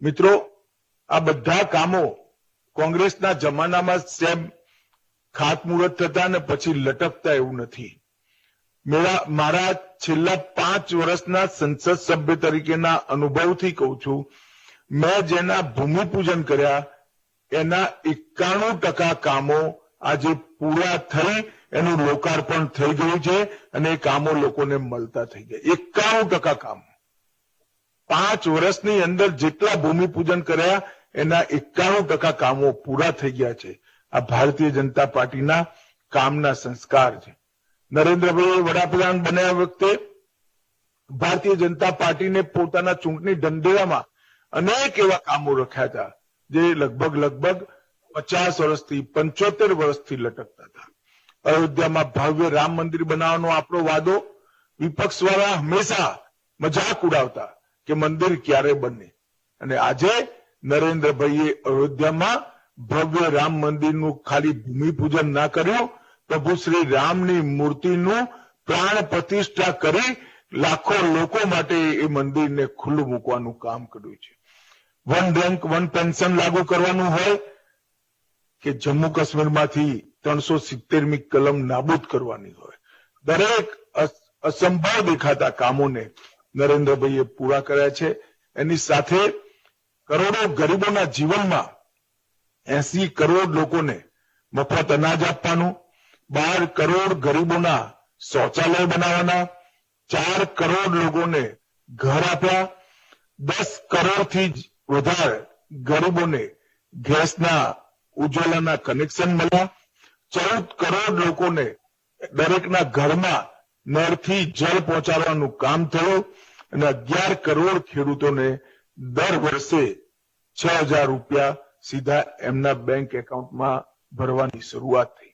મિત્રો, આ બધા કામો કોંગ્રેસના જમાનામાં સેમ ખાતમુહૂર્ત થતા અને પછી લટકતા એવું નથી. મેરા મારા છેલ્લા પાંચ વર્ષના સંસદ સભ્ય તરીકેના અનુભવથી કહું છું, મેં જેના ભૂમિપૂજન કર્યા, એના એકાણું ટકા કામો આજે પૂરા થઈ, એનું લોકાર્પણ થઈ ગયું છે અને એ કામો લોકોને મળતા થઈ ગયા. એકાણું ટકા કામ. પાંચ વર્ષની અંદર જેટલા ભૂમિપૂજન કર્યા, એના એકાણું ટકા કામો પૂરા થઈ ગયા છે. આ ભારતીય જનતા પાર્ટીના કામના સંસ્કાર છે. નરેન્દ્રભાઈ વડાપ્રધાન બન્યા વખતે ભારતીય જનતા પાર્ટીને પોતાના ચૂંટણી ઢંઢેરામાં અનેક એવા કામો રખ્યા હતા, જે લગભગ લગભગ પચાસ વર્ષથી, પંચોતેર વર્ષથી લટકતા હતા. અયોધ્યામાં ભવ્ય રામ મંદિર બનાવવાનો આપણો વાદો વિપક્ષ વાળા હંમેશા મજાક ઉડાવતા. કે મંદિર ક્યારે બને? અને આજે નરેન્દ્રભાઈએ અયોધ્યામાં ભવ્ય રામ મંદિરનું ખાલી ભૂમિપૂજન ના કર્યું, પ્રભુ શ્રી રામની મૂર્તિનું પ્રાણ પ્રતિષ્ઠા કરી લાખો લોકો માટે એ મંદિરને ખુલ્લું મૂકવાનું કામ કર્યું છે. વન રેન્ક વન પેન્શન લાગુ કરવાનું હોય કે જમ્મુ કાશ્મીરમાંથી ત્રણસો સિત્તેરમી કલમ નાબૂદ કરવાની હોય. દરેક અસ- અસંભવ દેખાતા કામોને નરેન્દ્રભાઈએ પૂરા કર્યા છે. એની સાથે કરોડો ગરીબોના જીવનમાં એસી કરોડ લોકોને મફત અનાજ આપવાનું, બાર કરોડ ગરીબોના શૌચાલય બનાવવાના, ચાર કરોડ લોકોને ઘર આપ્યા, દસ કરોડથી વધારે ગરીબોને ગેસના ઉજ્જવલાના કનેક્શન મળ્યા, ચૌદ કરોડ લોકોને દરેકના ઘરમાં નળથી જળ પહોંચાડવાનું કામ થયું અને અગિયાર કરોડ ખેડૂતોને દર વર્ષે છ હજાર રૂપિયા સીધા એમના બેંક એકાઉન્ટમાં ભરવાની શરૂઆત થઈ.